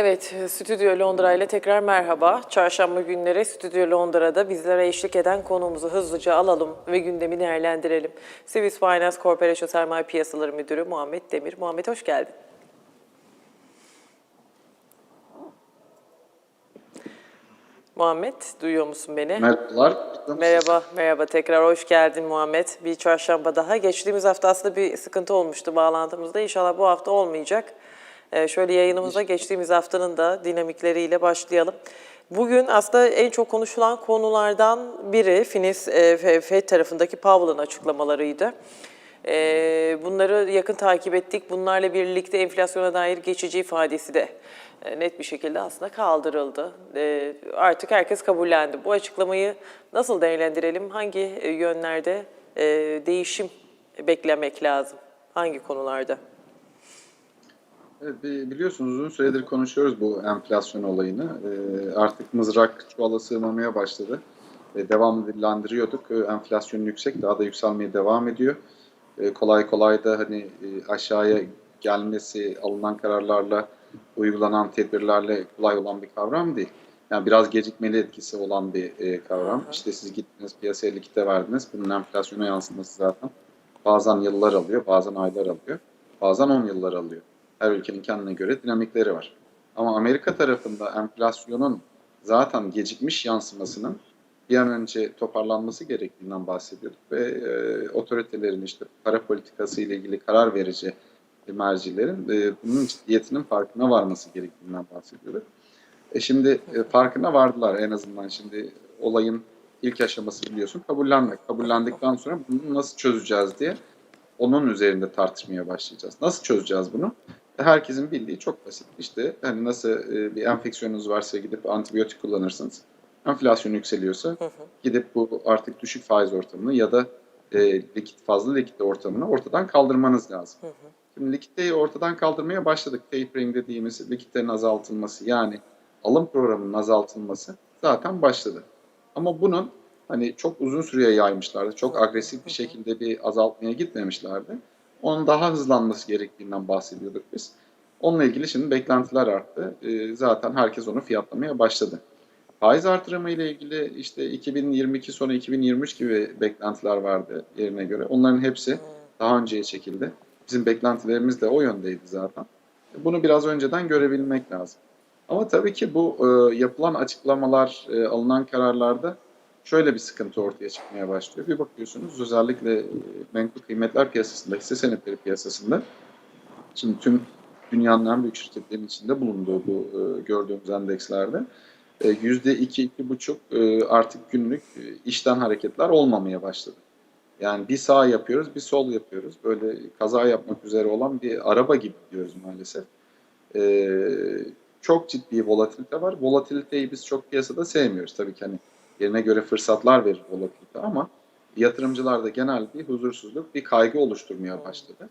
Evet, Stüdyo Londra ile tekrar merhaba. Çarşamba günleri Stüdyo Londra'da bizlere eşlik eden konuğumuzu hızlıca alalım ve gündemi değerlendirelim. Swiss Finance Corporation Sermaye Piyasaları Müdürü Muhammed Demir. Muhammed hoş geldin. Muhammed, duyuyor musun beni? Merhabalar. Merhaba, merhaba. Tekrar hoş geldin Muhammed. Bir çarşamba daha. Geçtiğimiz hafta aslında bir sıkıntı olmuştu bağlantımızda. İnşallah bu hafta olmayacak. Ee, şöyle yayınımıza geçtiğimiz haftanın da dinamikleriyle başlayalım. Bugün aslında en çok konuşulan konulardan biri Finis e, FED tarafındaki Powell'ın açıklamalarıydı. Ee, bunları yakın takip ettik. Bunlarla birlikte enflasyona dair geçici ifadesi de e, net bir şekilde aslında kaldırıldı. Ee, artık herkes kabullendi. Bu açıklamayı nasıl değerlendirelim? Hangi e, yönlerde e, değişim beklemek lazım? Hangi konularda? Evet, biliyorsunuz uzun süredir konuşuyoruz bu enflasyon olayını. Ee, artık mızrak çuvala sığmamaya başladı. Ee, devamlı dillendiriyorduk. Ee, enflasyon yüksek, daha da yükselmeye devam ediyor. Kolay kolay da hani e, aşağıya gelmesi, alınan kararlarla, uygulanan tedbirlerle kolay olan bir kavram değil. Yani biraz gecikmeli etkisi olan bir e, kavram. İşte siz gittiniz piyasaya likite verdiniz. Bunun enflasyona yansıması zaten bazen yıllar alıyor, bazen aylar alıyor, bazen 10 yıllar alıyor. Her ülkenin kendine göre dinamikleri var. Ama Amerika tarafında enflasyonun zaten gecikmiş yansımasının bir an önce toparlanması gerektiğinden bahsediyorduk ve e, otoritelerin işte para politikası ile ilgili karar verici mercilerin e, bunun ciddiyetinin farkına varması gerektiğinden bahsediyorduk. E şimdi e, farkına vardılar en azından şimdi olayın ilk aşaması biliyorsun kabullenmek. Kabullendikten sonra bunu nasıl çözeceğiz diye onun üzerinde tartışmaya başlayacağız. Nasıl çözeceğiz bunu? Herkesin bildiği çok basit. İşte hani nasıl e, bir enfeksiyonunuz varsa gidip antibiyotik kullanırsınız. Enflasyon yükseliyorsa gidip bu artık düşük faiz ortamını ya da e, likit fazla likit ortamını ortadan kaldırmanız lazım. Şimdi likiditeyi ortadan kaldırmaya başladık. Tapering dediğimiz likiditenin azaltılması yani alım programının azaltılması zaten başladı. Ama bunun hani çok uzun süreye yaymışlardı. Çok agresif bir şekilde bir azaltmaya gitmemişlerdi. Onun daha hızlanması gerektiğinden bahsediyorduk biz. Onunla ilgili şimdi beklentiler arttı. Ee, zaten herkes onu fiyatlamaya başladı. Faiz artırımı ile ilgili işte 2022 sonra 2023 gibi beklentiler vardı yerine göre. Onların hepsi daha önceye çekildi. Bizim beklentilerimiz de o yöndeydi zaten. Bunu biraz önceden görebilmek lazım. Ama tabii ki bu e, yapılan açıklamalar, e, alınan kararlarda şöyle bir sıkıntı ortaya çıkmaya başlıyor. Bir bakıyorsunuz özellikle e, menkul kıymetler piyasasında, hisse senetleri piyasasında şimdi tüm dünyanın en büyük şirketlerin içinde bulunduğu bu e, gördüğümüz endekslerde e, yüzde iki, iki buçuk artık günlük işten hareketler olmamaya başladı. Yani bir sağ yapıyoruz, bir sol yapıyoruz. Böyle kaza yapmak üzere olan bir araba gibi diyoruz maalesef. Ee, çok ciddi volatilite var. Volatiliteyi biz çok piyasada sevmiyoruz. Tabii ki hani yerine göre fırsatlar verir volatilite ama yatırımcılarda genel bir huzursuzluk, bir kaygı oluşturmaya başladı.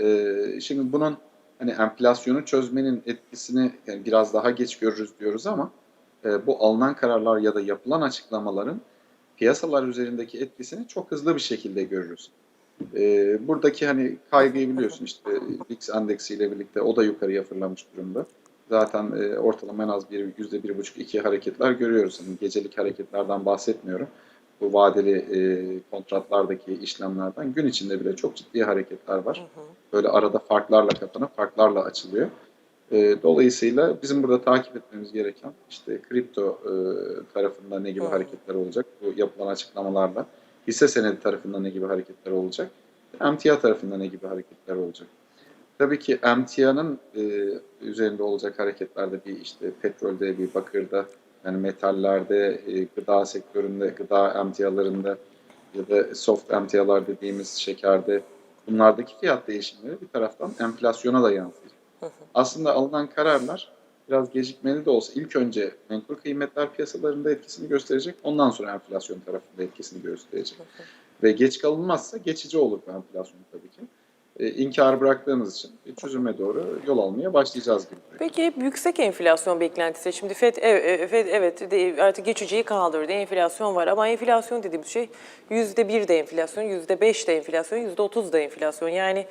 Ee, şimdi bunun hani enflasyonu çözmenin etkisini yani biraz daha geç görürüz diyoruz ama e, bu alınan kararlar ya da yapılan açıklamaların piyasalar üzerindeki etkisini çok hızlı bir şekilde görürüz. Ee, buradaki hani kaygıyı biliyorsun işte VIX endeksiyle birlikte o da yukarıya fırlamış durumda. Zaten e, ortalama en az bir yüzde bir buçuk iki hareketler görüyoruz. Hani gecelik hareketlerden bahsetmiyorum. Bu vadeli e, kontratlardaki işlemlerden gün içinde bile çok ciddi hareketler var. Böyle arada farklarla kapanıp farklarla açılıyor. E, dolayısıyla bizim burada takip etmemiz gereken işte kripto e, tarafında ne gibi Hı. hareketler olacak bu yapılan açıklamalarla, hisse senedi tarafında ne gibi hareketler olacak, emtia tarafında ne gibi hareketler olacak. Tabii ki emtianın e, üzerinde olacak hareketlerde bir işte petrolde, bir bakırda, yani metallerde, e, gıda sektöründe, gıda emtialarında ya da soft emtialar dediğimiz şekerde bunlardaki fiyat değişimleri bir taraftan enflasyona da yansıyacak. Aslında alınan kararlar biraz gecikmeli de olsa ilk önce menkul kıymetler piyasalarında etkisini gösterecek. Ondan sonra enflasyon tarafında etkisini gösterecek. Ve geç kalınmazsa geçici olur bu enflasyon tabii ki. E, inkar bıraktığımız için bir çözüme doğru yol almaya başlayacağız gibi. Peki yüksek enflasyon beklentisi. Şimdi FED, evet, FED evet artık geçiciyi kaldırdı. Enflasyon var ama enflasyon dediğimiz şey %1 de enflasyon, %5 de enflasyon, %30 da enflasyon. Yani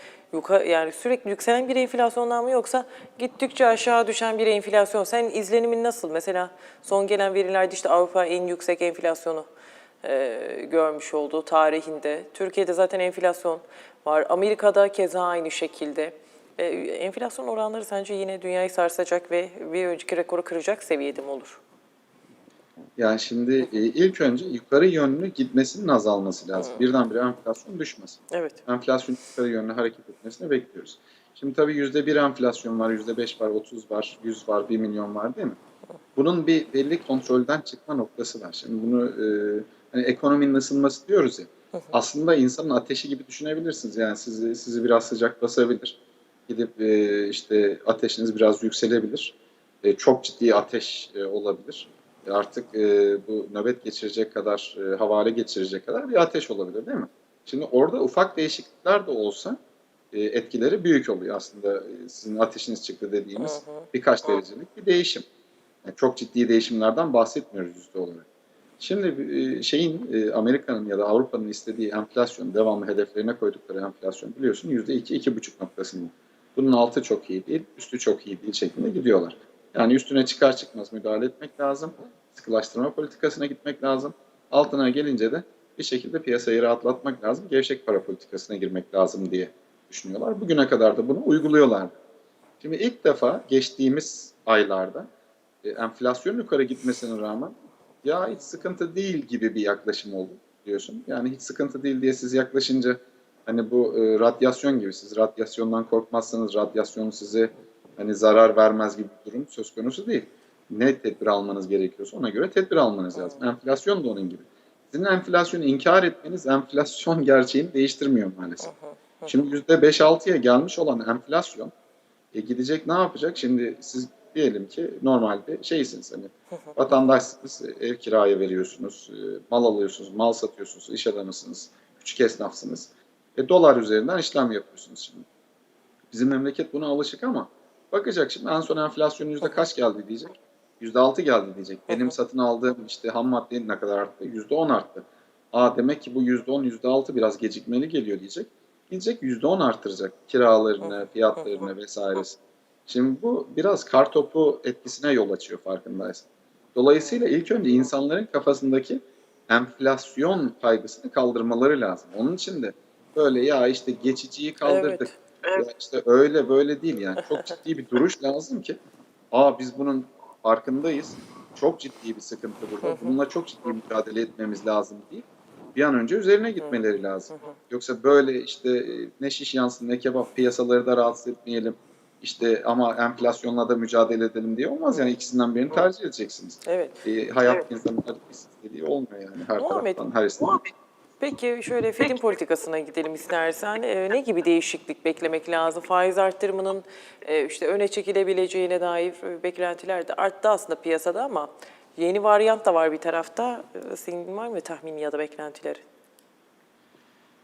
yani sürekli yükselen bir enflasyondan mı yoksa gittikçe aşağı düşen bir enflasyon? Senin izlenimin nasıl? Mesela son gelen verilerde işte Avrupa en yüksek enflasyonu e, görmüş olduğu tarihinde. Türkiye'de zaten enflasyon var. Amerika'da keza aynı şekilde. E, enflasyon oranları sence yine dünyayı sarsacak ve bir önceki rekoru kıracak seviyede mi olur? Yani şimdi e, ilk önce yukarı yönlü gitmesinin azalması lazım. Birdenbire enflasyon düşmesin. Evet. Enflasyon yukarı yönlü hareket etmesini bekliyoruz. Şimdi tabii yüzde bir enflasyon var, yüzde beş var, 30 var, 100 var, 1 milyon var değil mi? Bunun bir belli kontrolden çıkma noktası var. Şimdi bunu e, hani ekonominin ısınması diyoruz ya. Aslında insanın ateşi gibi düşünebilirsiniz. Yani sizi sizi biraz sıcak basabilir. Gidip e, işte ateşiniz biraz yükselebilir. E, çok ciddi ateş e, olabilir. E, artık e, bu nöbet geçirecek kadar, e, havale geçirecek kadar bir ateş olabilir değil mi? Şimdi orada ufak değişiklikler de olsa e, etkileri büyük oluyor aslında. E, Sizin ateşiniz çıktı dediğimiz birkaç derecelik bir değişim. Yani çok ciddi değişimlerden bahsetmiyoruz yüzde olarak. Şimdi e, şeyin e, Amerika'nın ya da Avrupa'nın istediği enflasyon, devamlı hedeflerine koydukları enflasyon biliyorsun yüzde iki, iki buçuk noktasında. Bunun altı çok iyi değil, üstü çok iyi değil şeklinde gidiyorlar. Yani üstüne çıkar çıkmaz müdahale etmek lazım. Sıkılaştırma politikasına gitmek lazım. Altına gelince de bir şekilde piyasayı rahatlatmak lazım. Gevşek para politikasına girmek lazım diye düşünüyorlar. Bugüne kadar da bunu uyguluyorlardı. Şimdi ilk defa geçtiğimiz aylarda e, enflasyon yukarı gitmesine rağmen ya hiç sıkıntı değil gibi bir yaklaşım oldu diyorsun. Yani hiç sıkıntı değil diye siz yaklaşınca hani bu e, radyasyon gibi siz radyasyondan korkmazsanız radyasyon size hani zarar vermez gibi bir durum söz konusu değil. Ne tedbir almanız gerekiyorsa ona göre tedbir almanız lazım. Enflasyon da onun gibi. Sizin enflasyonu inkar etmeniz enflasyon gerçeğini değiştirmiyor maalesef. Şimdi %5-6'ya gelmiş olan enflasyon e, gidecek ne yapacak? Şimdi siz diyelim ki normalde şeysiniz hani vatandaşsınız, ev kiraya veriyorsunuz, e, mal alıyorsunuz, mal satıyorsunuz, iş adamısınız, küçük esnafsınız. E, dolar üzerinden işlem yapıyorsunuz şimdi. Bizim memleket buna alışık ama bakacak şimdi en son enflasyon yüzde kaç geldi diyecek. Yüzde altı geldi diyecek. Benim satın aldığım işte ham madde ne kadar arttı? Yüzde on arttı. Aa demek ki bu yüzde on, yüzde altı biraz gecikmeli geliyor diyecek. Gidecek yüzde on artıracak kiralarını, fiyatlarını vesairesi. Şimdi bu biraz kar topu etkisine yol açıyor farkındaysan. Dolayısıyla ilk önce insanların kafasındaki enflasyon kaygısını kaldırmaları lazım. Onun için de böyle ya işte geçiciyi kaldırdık. Evet. Ya işte öyle böyle değil yani. Çok ciddi bir duruş lazım ki aa biz bunun farkındayız. Çok ciddi bir sıkıntı burada. Bununla çok ciddi mücadele etmemiz lazım değil. Bir an önce üzerine gitmeleri lazım. Yoksa böyle işte ne şiş yansın ne kebap piyasaları da rahatsız etmeyelim. İşte ama enflasyonla da mücadele edelim diye olmaz yani ikisinden birini tercih edeceksiniz. Evet. E, hayat insanın her istediği olmuyor yani her Muhammed, taraftan her istediği. Peki şöyle Fed'in politikasına gidelim istersen. Ee, ne gibi değişiklik beklemek lazım? Faiz arttırımının e, işte öne çekilebileceğine dair e, beklentiler de arttı aslında piyasada ama yeni varyant da var bir tarafta. Ee, Senin var mı tahmini ya da beklentileri?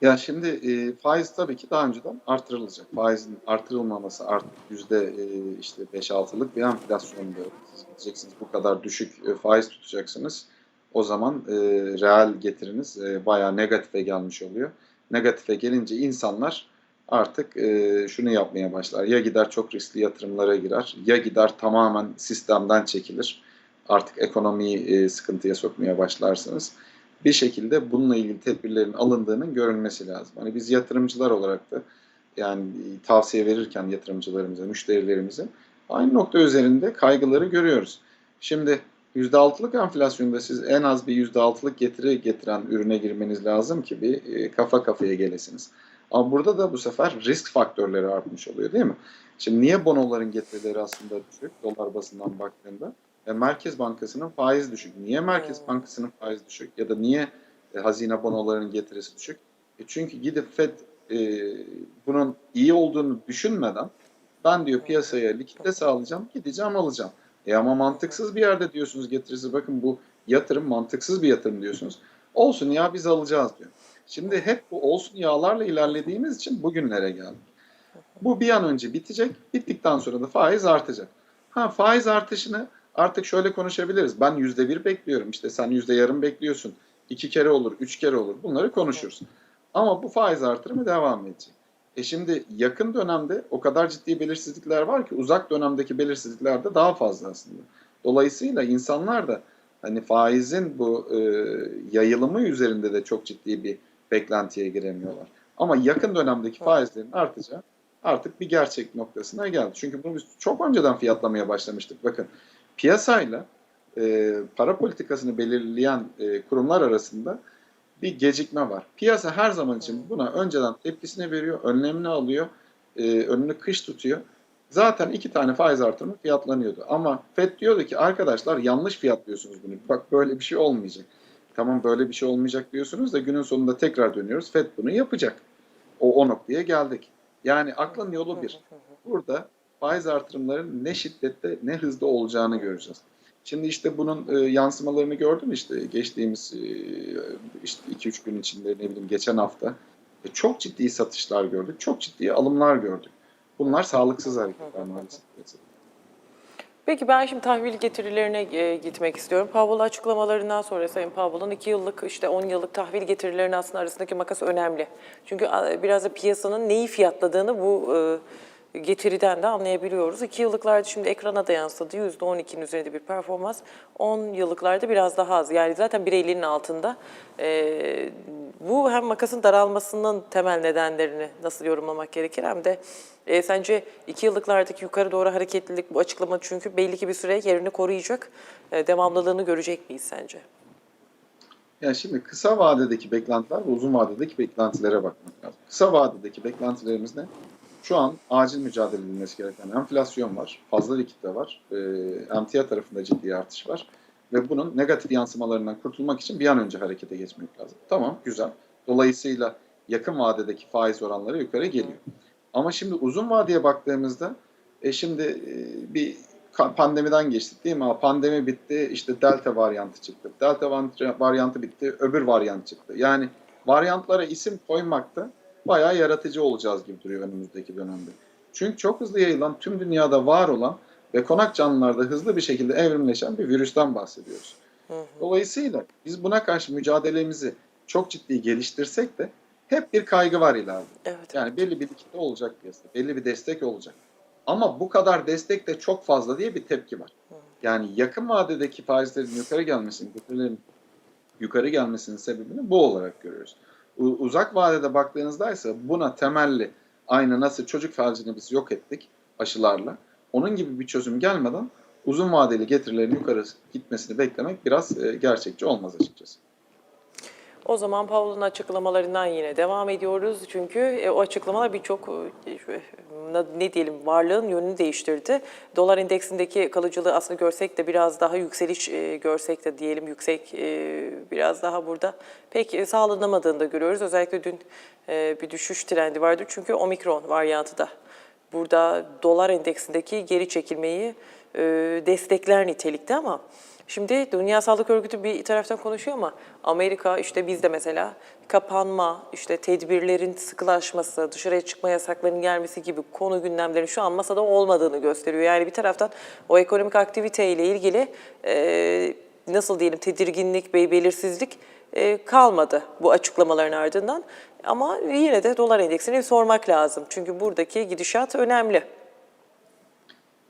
Ya şimdi e, faiz tabii ki daha önceden artırılacak. Faizin artırılmaması artık yüzde e, işte 5-6'lık bir enflasyonda siz gideceksiniz bu kadar düşük e, faiz tutacaksınız. O zaman e, reel getiriniz e, bayağı negatife gelmiş oluyor. Negatife gelince insanlar artık e, şunu yapmaya başlar. Ya gider çok riskli yatırımlara girer ya gider tamamen sistemden çekilir. Artık ekonomiyi e, sıkıntıya sokmaya başlarsınız bir şekilde bununla ilgili tedbirlerin alındığının görülmesi lazım. Hani biz yatırımcılar olarak da yani tavsiye verirken yatırımcılarımıza, müşterilerimize aynı nokta üzerinde kaygıları görüyoruz. Şimdi %6'lık enflasyonda siz en az bir %6'lık getiri getiren ürüne girmeniz lazım ki bir e, kafa kafaya gelesiniz. Ama burada da bu sefer risk faktörleri artmış oluyor değil mi? Şimdi niye bonoların getirileri aslında düşük dolar basından baktığında? E, Merkez Bankası'nın faiz düşük. Niye Merkez Bankası'nın faiz düşük? Ya da niye e, hazine bonolarının getirisi düşük? E, çünkü gidip Fed e, bunun iyi olduğunu düşünmeden ben diyor piyasaya likite sağlayacağım, gideceğim alacağım. E ama mantıksız bir yerde diyorsunuz getirisi. Bakın bu yatırım mantıksız bir yatırım diyorsunuz. Olsun ya biz alacağız diyor. Şimdi hep bu olsun yağlarla ilerlediğimiz için bugünlere geldik. Bu bir an önce bitecek. Bittikten sonra da faiz artacak. Ha faiz artışını artık şöyle konuşabiliriz. Ben yüzde bir bekliyorum. İşte sen yüzde yarım bekliyorsun. İki kere olur, üç kere olur. Bunları konuşuruz. Ama bu faiz artırımı devam edecek. E şimdi yakın dönemde o kadar ciddi belirsizlikler var ki uzak dönemdeki belirsizlikler de daha fazla aslında. Dolayısıyla insanlar da hani faizin bu e, yayılımı üzerinde de çok ciddi bir beklentiye giremiyorlar. Ama yakın dönemdeki faizlerin artacağı artık bir gerçek noktasına geldi. Çünkü bunu biz çok önceden fiyatlamaya başlamıştık. Bakın piyasayla e, para politikasını belirleyen e, kurumlar arasında bir gecikme var. Piyasa her zaman için buna önceden tepkisini veriyor, önlemini alıyor, e, önünü kış tutuyor. Zaten iki tane faiz artırımı fiyatlanıyordu. Ama FED diyordu ki arkadaşlar yanlış fiyatlıyorsunuz bunu. Bak böyle bir şey olmayacak. Tamam böyle bir şey olmayacak diyorsunuz da günün sonunda tekrar dönüyoruz. FED bunu yapacak. O, o noktaya geldik. Yani aklın yolu bir. Burada faiz artırımların ne şiddette ne hızlı olacağını göreceğiz. Şimdi işte bunun e, yansımalarını gördüm işte geçtiğimiz e, işte 2-3 gün içinde ne bileyim geçen hafta e, çok ciddi satışlar gördük. Çok ciddi alımlar gördük. Bunlar sağlıksız hareketler maalesef. Peki ben şimdi tahvil getirilerine e, gitmek istiyorum. Powell açıklamalarından sonra Sayın Powell'ın 2 yıllık işte 10 yıllık tahvil getirilerinin aslında arasındaki makas önemli. Çünkü biraz da piyasanın neyi fiyatladığını bu e, getiriden de anlayabiliyoruz. 2 yıllıklarda şimdi ekrana da yansıdı. %12'nin üzerinde bir performans. 10 yıllıklarda biraz daha az. Yani zaten 1.50'nin altında. E, bu hem makasın daralmasının temel nedenlerini nasıl yorumlamak gerekir hem de e, sence 2 yıllıklardaki yukarı doğru hareketlilik bu açıklama çünkü belli ki bir süre yerini koruyacak. E, devamlılığını görecek miyiz sence? Yani şimdi kısa vadedeki beklentiler ve uzun vadedeki beklentilere bakmak lazım. Kısa vadedeki beklentilerimiz ne? Şu an acil mücadele edilmesi gereken enflasyon var, fazla likitte var, e, emtia tarafında ciddi artış var ve bunun negatif yansımalarından kurtulmak için bir an önce harekete geçmek lazım. Tamam, güzel. Dolayısıyla yakın vadedeki faiz oranları yukarı geliyor. Ama şimdi uzun vadeye baktığımızda e şimdi e, bir pandemiden geçtik değil mi? Pandemi bitti, işte delta varyantı çıktı. Delta varyantı bitti, öbür varyant çıktı. Yani varyantlara isim koymakta bayağı yaratıcı olacağız gibi duruyor önümüzdeki dönemde. Çünkü çok hızlı yayılan, tüm dünyada var olan ve konak canlılarda hızlı bir şekilde evrimleşen bir virüsten bahsediyoruz. Dolayısıyla biz buna karşı mücadelemizi çok ciddi geliştirsek de hep bir kaygı var ileride. Evet. Yani belli bir kitle olacak piyasada, belli bir destek olacak. Ama bu kadar destek de çok fazla diye bir tepki var. Yani yakın vadedeki faizlerin yukarı gelmesinin, yukarı gelmesinin sebebini bu olarak görüyoruz. Uzak vadede baktığınızda ise buna temelli aynı nasıl çocuk felcini biz yok ettik aşılarla. Onun gibi bir çözüm gelmeden uzun vadeli getirilerin yukarı gitmesini beklemek biraz e, gerçekçi olmaz açıkçası. O zaman Powell'ın açıklamalarından yine devam ediyoruz. Çünkü e, o açıklamalar birçok e, ne diyelim varlığın yönünü değiştirdi. Dolar endeksindeki kalıcılığı aslında görsek de biraz daha yükseliş e, görsek de diyelim yüksek e, biraz daha burada pek e, sağlanamadığını da görüyoruz. Özellikle dün e, bir düşüş trendi vardı. Çünkü omikron varyantı da burada dolar endeksindeki geri çekilmeyi e, destekler nitelikte ama şimdi Dünya Sağlık Örgütü bir taraftan konuşuyor ama Amerika işte bizde mesela kapanma, işte tedbirlerin sıkılaşması, dışarıya çıkma yasaklarının gelmesi gibi konu gündemlerin şu an masada olmadığını gösteriyor. Yani bir taraftan o ekonomik aktivite ile ilgili e, nasıl diyelim tedirginlik belirsizlik e, kalmadı bu açıklamaların ardından. Ama yine de dolar endeksini sormak lazım. Çünkü buradaki gidişat önemli.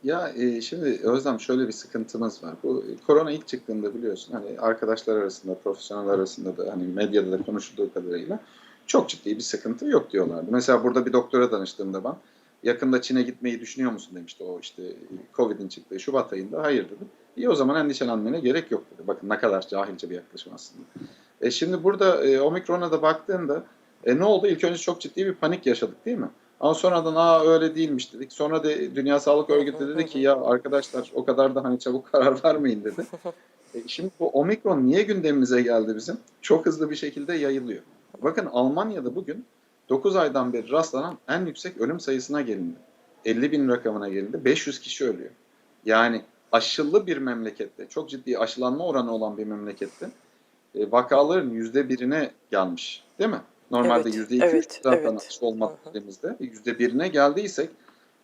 Ya e, şimdi Özlem şöyle bir sıkıntımız var. Bu e, korona ilk çıktığında biliyorsun hani arkadaşlar arasında, profesyoneller arasında da hani medyada da konuşulduğu kadarıyla çok ciddi bir sıkıntı yok diyorlardı. Mesela burada bir doktora danıştığımda ben yakında Çin'e gitmeyi düşünüyor musun demişti o işte Covid'in çıktığı Şubat ayında. Hayır dedim. İyi o zaman endişelenmene gerek yok dedi. Bakın ne kadar cahilce bir yaklaşım aslında. E şimdi burada e, Omikron'a da baktığında e, ne oldu? İlk önce çok ciddi bir panik yaşadık değil mi? Ama sonradan aa öyle değilmiş dedik. Sonra da Dünya Sağlık Örgütü dedi ki ya arkadaşlar o kadar da hani çabuk karar vermeyin dedi. E, şimdi bu omikron niye gündemimize geldi bizim? Çok hızlı bir şekilde yayılıyor. Bakın Almanya'da bugün 9 aydan beri rastlanan en yüksek ölüm sayısına gelindi. 50 bin rakamına gelindi. 500 kişi ölüyor. Yani aşılı bir memlekette, çok ciddi aşılanma oranı olan bir memlekette e, vakaların yüzde birine gelmiş. Değil mi? Normalde Evet, yüzde iki evet, üç zaten evet. dediğimizde yüzde birine geldiysek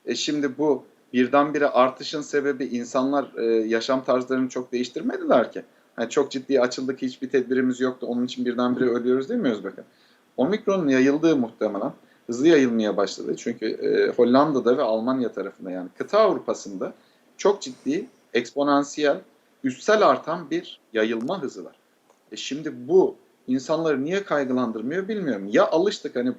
e şimdi bu birdenbire artışın sebebi insanlar e, yaşam tarzlarını çok değiştirmediler ki. Hani çok ciddi açıldık hiçbir tedbirimiz yoktu onun için birdenbire ölüyoruz demiyoruz bakın. Omikron'un yayıldığı muhtemelen hızlı yayılmaya başladı. Çünkü e, Hollanda'da ve Almanya tarafında yani kıta Avrupa'sında çok ciddi eksponansiyel üstsel artan bir yayılma hızı var. E şimdi bu insanları niye kaygılandırmıyor bilmiyorum. Ya alıştık hani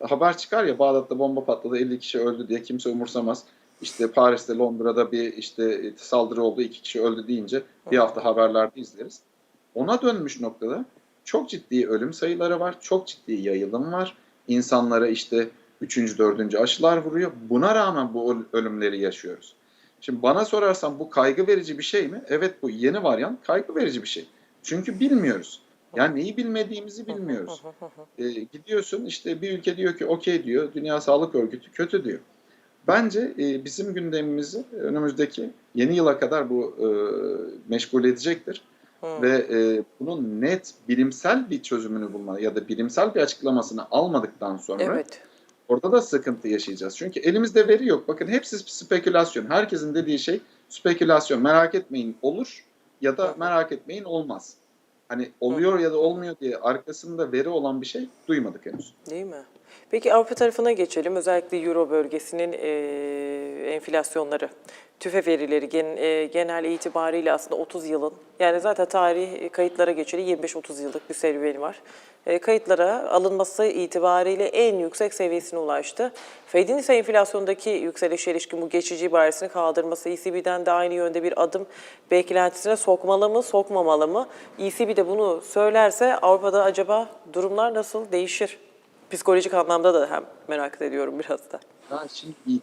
haber çıkar ya Bağdat'ta bomba patladı 50 kişi öldü diye kimse umursamaz. İşte Paris'te Londra'da bir işte saldırı oldu iki kişi öldü deyince bir hafta haberlerde izleriz. Ona dönmüş noktada çok ciddi ölüm sayıları var. Çok ciddi yayılım var. İnsanlara işte 3. 4. aşılar vuruyor. Buna rağmen bu öl- ölümleri yaşıyoruz. Şimdi bana sorarsan bu kaygı verici bir şey mi? Evet bu yeni varyant kaygı verici bir şey. Çünkü bilmiyoruz. Yani neyi bilmediğimizi bilmiyoruz. E, gidiyorsun işte bir ülke diyor ki okey diyor, Dünya Sağlık Örgütü kötü diyor. Bence e, bizim gündemimizi önümüzdeki yeni yıla kadar bu e, meşgul edecektir. Hı. Ve e, bunun net bilimsel bir çözümünü bulma ya da bilimsel bir açıklamasını almadıktan sonra Evet. orada da sıkıntı yaşayacağız. Çünkü elimizde veri yok. Bakın hepsi spekülasyon. Herkesin dediği şey spekülasyon. Merak etmeyin olur ya da merak etmeyin olmaz. Hani oluyor ya da olmuyor diye arkasında veri olan bir şey duymadık henüz. Değil mi? Peki Avrupa tarafına geçelim. Özellikle Euro bölgesinin e, enflasyonları, tüfe verileri e, genel itibariyle aslında 30 yılın, yani zaten tarih kayıtlara geçeli 25-30 yıllık bir serüveni var. E, kayıtlara alınması itibariyle en yüksek seviyesine ulaştı. Fed'in ise enflasyondaki yükselişe ilişkin bu geçici ibaresini kaldırması, ECB'den de aynı yönde bir adım beklentisine sokmalı mı, sokmamalı mı? ECB de bunu söylerse Avrupa'da acaba durumlar nasıl değişir? Psikolojik anlamda da hem merak ediyorum biraz da. Ya şimdi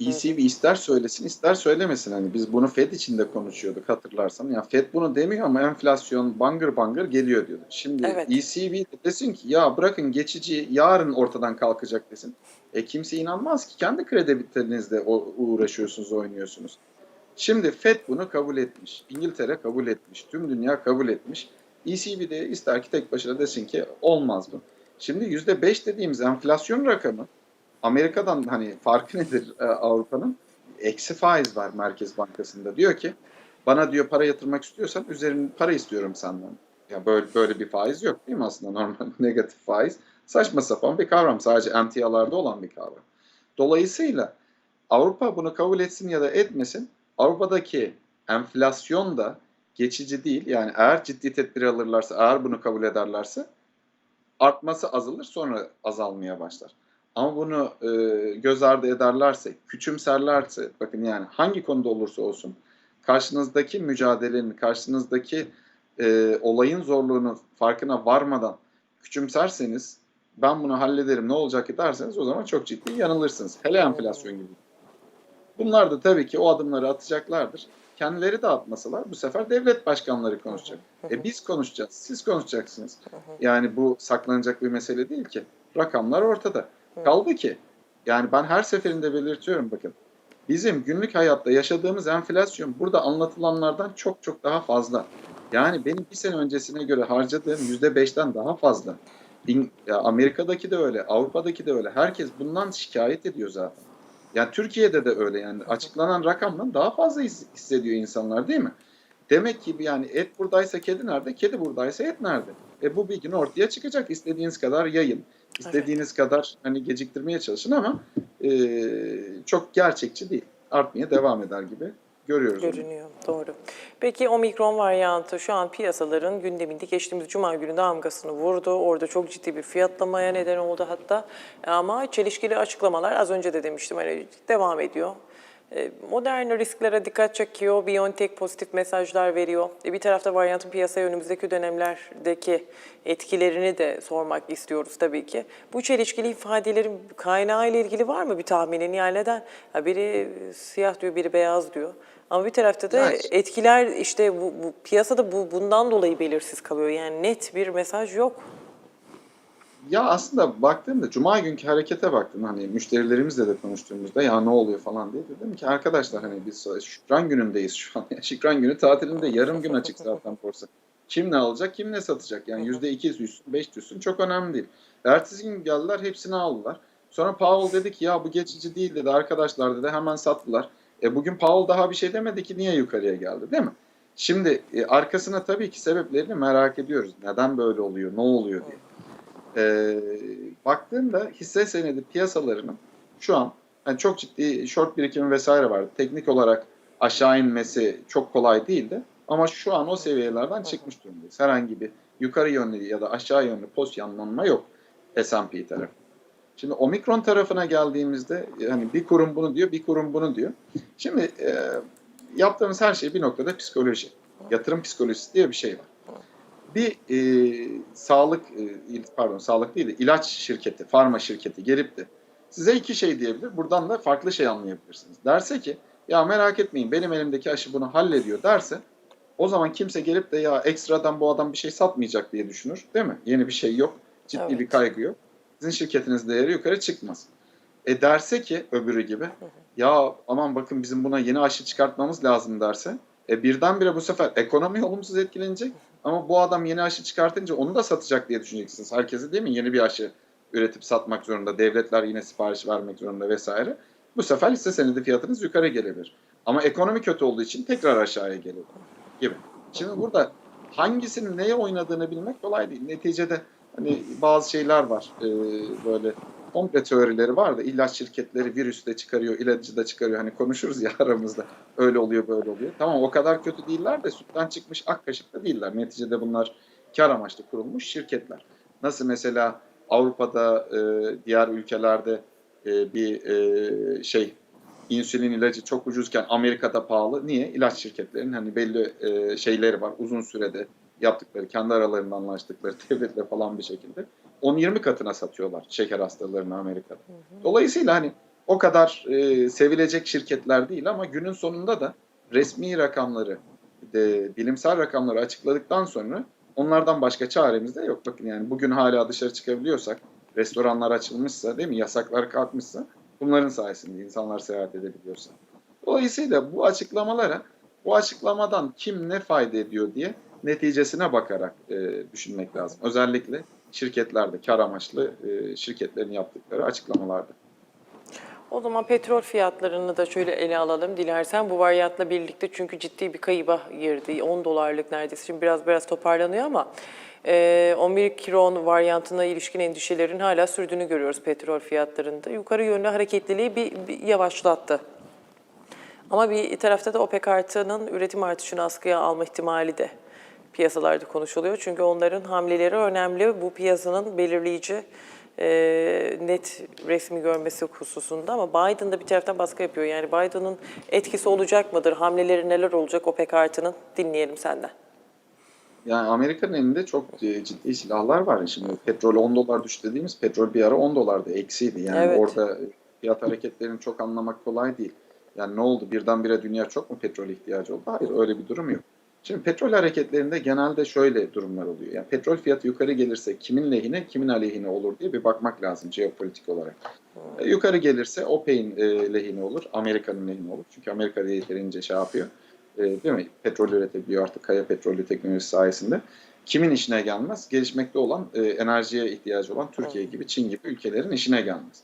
ECB ister söylesin ister söylemesin. Hani biz bunu Fed içinde konuşuyorduk hatırlarsan. Ya Fed bunu demiyor ama enflasyon bangır bangır geliyor diyordu. Şimdi Evet. ECB de desin ki ya bırakın geçici yarın ortadan kalkacak desin. E kimse inanmaz ki kendi kredibilitenizle uğraşıyorsunuz, oynuyorsunuz. Şimdi Fed bunu kabul etmiş. İngiltere kabul etmiş. Tüm dünya kabul etmiş. ECB de ister ki tek başına desin ki olmaz bu. Şimdi %5 dediğimiz enflasyon rakamı Amerika'dan hani farkı nedir e, Avrupa'nın? Eksi faiz var Merkez Bankası'nda. Diyor ki bana diyor para yatırmak istiyorsan üzerin para istiyorum senden. Ya böyle böyle bir faiz yok değil mi aslında normal negatif faiz? Saçma sapan bir kavram. Sadece emtialarda olan bir kavram. Dolayısıyla Avrupa bunu kabul etsin ya da etmesin Avrupa'daki enflasyon da geçici değil. Yani eğer ciddi tedbir alırlarsa, eğer bunu kabul ederlerse artması azalır sonra azalmaya başlar. Ama bunu e, göz ardı ederlerse, küçümserlerse, bakın yani hangi konuda olursa olsun, karşınızdaki mücadelenin, karşınızdaki e, olayın zorluğunu farkına varmadan küçümserseniz, ben bunu hallederim ne olacak ki derseniz o zaman çok ciddi yanılırsınız. Hele enflasyon gibi. Bunlar da tabii ki o adımları atacaklardır. Kendileri de atmasalar bu sefer devlet başkanları konuşacak. E biz konuşacağız, siz konuşacaksınız. Yani bu saklanacak bir mesele değil ki. Rakamlar ortada. Kaldı ki yani ben her seferinde belirtiyorum bakın. Bizim günlük hayatta yaşadığımız enflasyon burada anlatılanlardan çok çok daha fazla. Yani benim bir sene öncesine göre harcadığım yüzde beşten daha fazla. Amerika'daki de öyle, Avrupa'daki de öyle. Herkes bundan şikayet ediyor zaten. Yani Türkiye'de de öyle yani açıklanan rakamdan daha fazla his- hissediyor insanlar değil mi? Demek ki yani et buradaysa kedi nerede, kedi buradaysa et nerede? E bu bir gün ortaya çıkacak. İstediğiniz kadar yayın, istediğiniz kadar hani geciktirmeye çalışın ama e, çok gerçekçi değil. Artmaya devam eder gibi görüyoruz. onu. Görünüyor, doğru. Peki omikron varyantı şu an piyasaların gündeminde geçtiğimiz cuma günü damgasını vurdu. Orada çok ciddi bir fiyatlamaya neden oldu hatta. Ama çelişkili açıklamalar az önce de demiştim hani devam ediyor. E, Modern risklere dikkat çekiyor, BioNTech pozitif mesajlar veriyor. E, Bir tarafta varyantın piyasaya önümüzdeki dönemlerdeki etkilerini de sormak istiyoruz tabii ki. Bu çelişkili ifadelerin kaynağı ile ilgili var mı bir tahminin? Yani neden? Ha, biri siyah diyor, biri beyaz diyor. Ama bir tarafta da Evet. etkiler işte bu, bu piyasada bu bundan dolayı belirsiz kalıyor. Yani net bir mesaj yok. Ya aslında baktığımda Cuma günkü harekete baktım hani müşterilerimizle de konuştuğumuzda ya ne oluyor falan diye dedim ki arkadaşlar hani biz Şükran günündeyiz şu an. Şükran günü tatilinde yarım gün açık zaten borsa. Kim ne alacak, kim ne satacak? Yani yüzde iki düşsün, beş düşsün çok önemli değil. Ertesi gün geldiler hepsini aldılar. Sonra Powell dedi ki ya bu geçici değil dedi arkadaşlar dedi hemen sattılar. E bugün Powell daha bir şey demedi ki niye yukarıya geldi değil mi? Şimdi e, arkasına tabii ki sebeplerini merak ediyoruz. Neden böyle oluyor, ne oluyor diye. E, baktığında hisse senedi piyasalarının şu an yani çok ciddi short birikimi vesaire var. Teknik olarak aşağı inmesi çok kolay değildi. Ama şu an o seviyelerden çıkmış durumdayız. Herhangi bir yukarı yönlü ya da aşağı yönlü pozisyonlanma yok S&P tarafı. Şimdi omikron tarafına geldiğimizde hani bir kurum bunu diyor, bir kurum bunu diyor. Şimdi e, yaptığımız her şey bir noktada psikoloji. Yatırım psikolojisi diye bir şey var. Bir e, sağlık, e, pardon sağlık değil de ilaç şirketi, farma şirketi gelip de size iki şey diyebilir. Buradan da farklı şey anlayabilirsiniz. Derse ki ya merak etmeyin benim elimdeki aşı bunu hallediyor derse o zaman kimse gelip de ya ekstradan bu adam bir şey satmayacak diye düşünür. Değil mi? Yeni bir şey yok. Ciddi Evet. bir kaygı yok. Sizin şirketinizin değeri yukarı çıkmaz. E derse ki öbürü gibi ya aman bakın bizim buna yeni aşı çıkartmamız lazım derse e birdenbire bu sefer ekonomi olumsuz etkilenecek ama bu adam yeni aşı çıkartınca onu da satacak diye düşüneceksiniz. Herkese değil mi? Yeni bir aşı üretip satmak zorunda. Devletler yine sipariş vermek zorunda vesaire. Bu sefer hisse senedi fiyatınız yukarı gelebilir. Ama ekonomi kötü olduğu için tekrar aşağıya gelebilir gibi. Şimdi burada hangisinin neye oynadığını bilmek kolay değil. Neticede hani bazı şeyler var. Ee, böyle komple teorileri var da ilaç şirketleri virüs de çıkarıyor, ilacı da çıkarıyor. Hani konuşuruz ya aramızda. Öyle oluyor, böyle oluyor. Tamam o kadar kötü değiller de sütten çıkmış ak kaşık da değiller. Neticede bunlar kar amaçlı kurulmuş şirketler. Nasıl mesela Avrupa'da, e, diğer ülkelerde e, bir e, şey insülin ilacı çok ucuzken Amerika'da pahalı. Niye? İlaç şirketlerinin hani belli e, şeyleri var. Uzun sürede yaptıkları, kendi aralarında anlaştıkları devletle falan bir şekilde 10-20 katına satıyorlar şeker hastalarını Amerika'da. Dolayısıyla hani o kadar e, sevilecek şirketler değil ama günün sonunda da resmi rakamları, de, bilimsel rakamları açıkladıktan sonra onlardan başka çaremiz de yok. Bakın yani bugün hala dışarı çıkabiliyorsak, restoranlar açılmışsa değil mi, yasaklar kalkmışsa bunların sayesinde insanlar seyahat edebiliyorsa. Dolayısıyla bu açıklamalara, bu açıklamadan kim ne fayda ediyor diye neticesine bakarak e, düşünmek lazım. Özellikle şirketlerde, kar amaçlı e, şirketlerin yaptıkları açıklamalarda. O zaman petrol fiyatlarını da şöyle ele alalım dilersen. Bu varyantla birlikte çünkü ciddi bir kayıba girdi. 10 dolarlık neredeyse. Şimdi biraz biraz toparlanıyor ama e, 11 kron varyantına ilişkin endişelerin hala sürdüğünü görüyoruz petrol fiyatlarında. Yukarı yönlü hareketliliği bir, bir yavaşlattı. Ama bir tarafta da OPEC artığının üretim artışını askıya alma ihtimali de piyasalarda konuşuluyor. Çünkü onların hamleleri önemli. Bu piyasanın belirleyici e, net resmi görmesi hususunda ama Biden da bir taraftan baskı yapıyor. Yani Biden'ın etkisi olacak mıdır? Hamleleri neler olacak OPEC artığının? Dinleyelim senden. Yani Amerika'nın elinde çok e, ciddi silahlar var. Şimdi petrol 10 dolar düştü dediğimiz petrol bir ara 10 dolardı, eksiydi. Yani Evet. orada fiyat hareketlerini çok anlamak kolay değil. Yani ne oldu? Birdenbire dünya çok mu petrol ihtiyacı oldu? Hayır öyle bir durum yok. Şimdi petrol hareketlerinde genelde şöyle durumlar oluyor. Yani petrol fiyatı yukarı gelirse kimin lehine, kimin aleyhine olur diye bir bakmak lazım jeopolitik olarak. E, yukarı gelirse OPEC'in e, lehine olur, Amerika'nın lehine olur. Çünkü Amerika da yeterince şey yapıyor. E, değil mi? Petrol üretebiliyor artık kaya petrolü teknolojisi sayesinde. Kimin işine gelmez? Gelişmekte olan, e, enerjiye ihtiyacı olan Türkiye gibi, Çin gibi ülkelerin işine gelmez.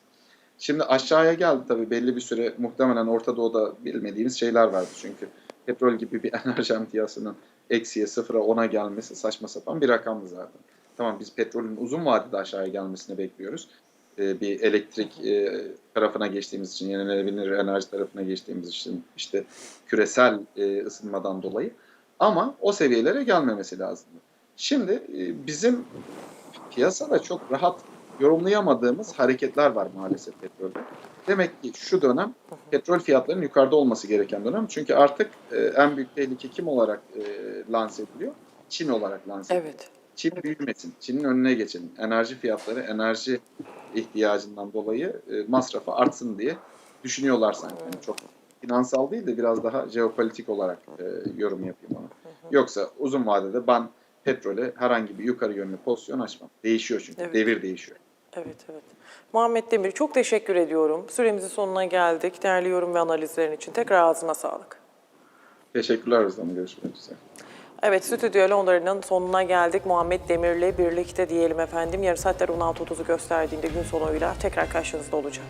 Şimdi aşağıya geldi tabii belli bir süre muhtemelen Orta Doğu'da bilmediğimiz şeyler vardı çünkü petrol gibi bir enerji emtiyasının eksiye sıfıra ona gelmesi saçma sapan bir rakamdı zaten. Tamam biz petrolün uzun vadede aşağıya gelmesini bekliyoruz. Ee, bir elektrik e, tarafına geçtiğimiz için, yenilenebilir enerji tarafına geçtiğimiz için işte küresel e, ısınmadan dolayı. Ama o seviyelere gelmemesi lazım. Şimdi e, bizim piyasada çok rahat yorumlayamadığımız hareketler var maalesef petrolde. Demek ki şu dönem petrol fiyatlarının yukarıda olması gereken dönem. Çünkü artık e, en büyük tehlike kim olarak e, lanse ediliyor? Çin olarak lanse ediliyor. Evet. Çin büyümesin, Çin'in önüne geçelim. Enerji fiyatları, enerji ihtiyacından dolayı e, masrafı artsın diye düşünüyorlar sanki. Yani çok finansal değil de biraz daha jeopolitik olarak e, yorum yapayım ona. Yoksa uzun vadede ben petrole herhangi bir yukarı yönlü pozisyon açmam. Değişiyor çünkü. Evet. Devir değişiyor. Evet, evet. Muhammed Demir çok teşekkür ediyorum. Süremizin sonuna geldik. Değerli yorum ve analizlerin için tekrar ağzına sağlık. Teşekkürler Özlem. Görüşmek üzere. Evet, stüdyo Londra'nın sonuna geldik. Muhammed Demir'le birlikte diyelim efendim. Yarın saatler 16.30'u gösterdiğinde gün sonuyla tekrar karşınızda olacağım.